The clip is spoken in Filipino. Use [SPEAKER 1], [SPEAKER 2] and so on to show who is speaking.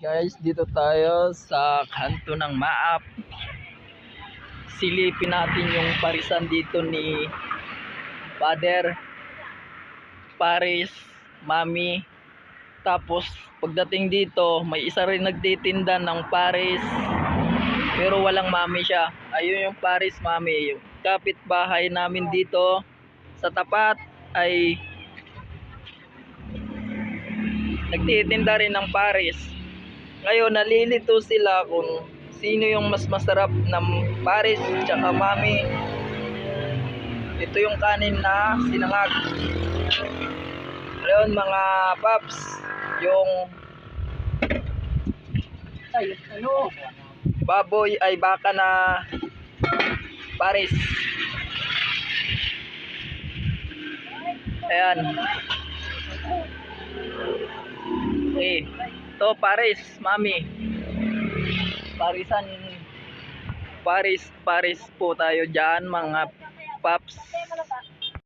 [SPEAKER 1] Guys, dito tayo sa kanto ng Maap. Silipin natin yung parisan dito ni Father, Paris, Mami. Tapos pagdating dito, may isa rin nagtitinda ng Paris. Pero walang mami siya. Ayun yung Paris, Mami. Yung kapitbahay namin dito sa tapat ay nagtitinda rin ng Paris. Ngayon, nalilito sila kung sino yung mas masarap ng Paris tsaka Mami. Ito yung kanin na sinangag. Ngayon, mga paps, yung ay, ano, baboy ay baka na Paris. Ayan. Okay. Ito, Paris, Mami. Parisan. Paris, Paris po tayo dyan, mga paps.